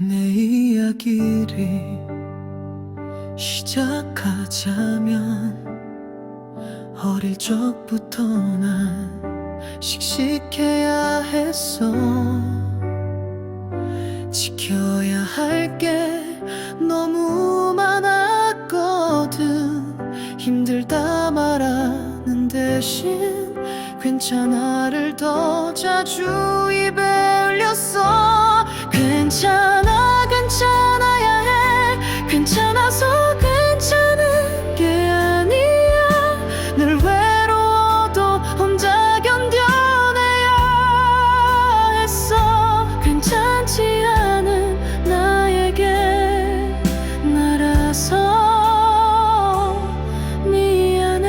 내 이야기를 시작하자면 어릴 적부터 난 씩씩해야 했어. 지켜야 할 게 너무 많았거든. 힘들다 말하는 대신 괜찮아를 더 자주 입에 흘렸어 괜찮아 괜찮아야 해. 괜찮아서 괜찮은 게 아니야. 늘 외로워도 혼자 견뎌내야 했어. 괜찮지 않은 나에게 날아서 미안해.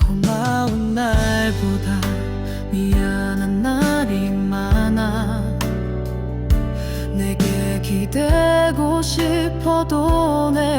고마운 날 보다 미안한 날이 많아. 내게 기대고 싶어도 내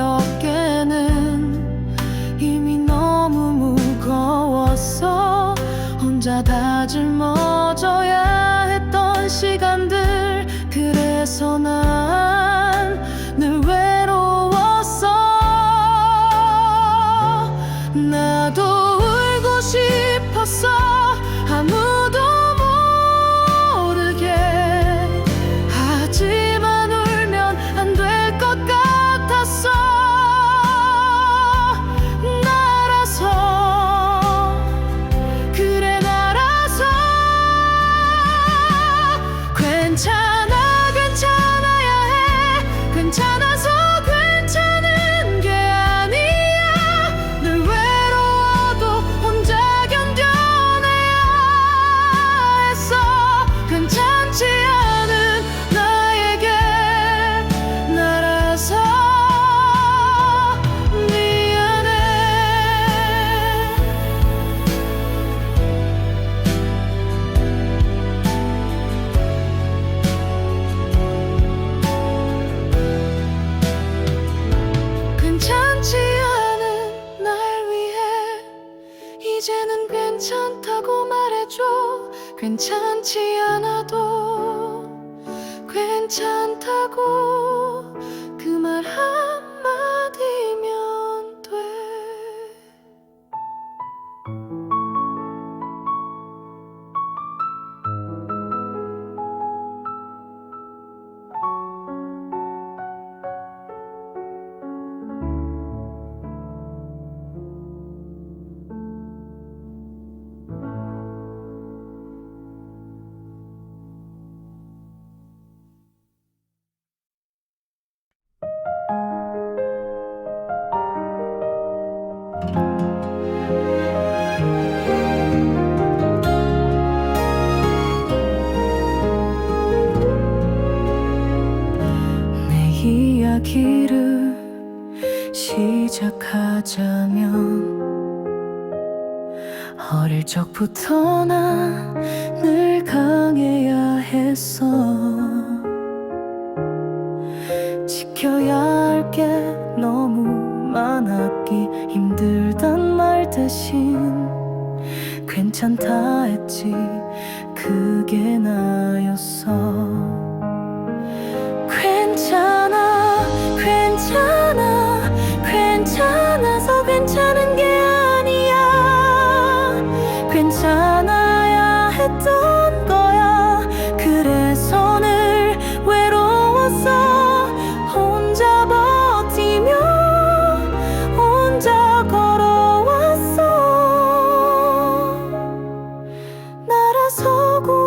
괜찮지 않아도 괜찮다고 그말한 이야기를 시작하자면 어릴 적부터 난늘 강해야 했어. 지켜야 할 게 너무 많았기 힘들단 말 대신 괜찮다 했지. 그게 나였어 서고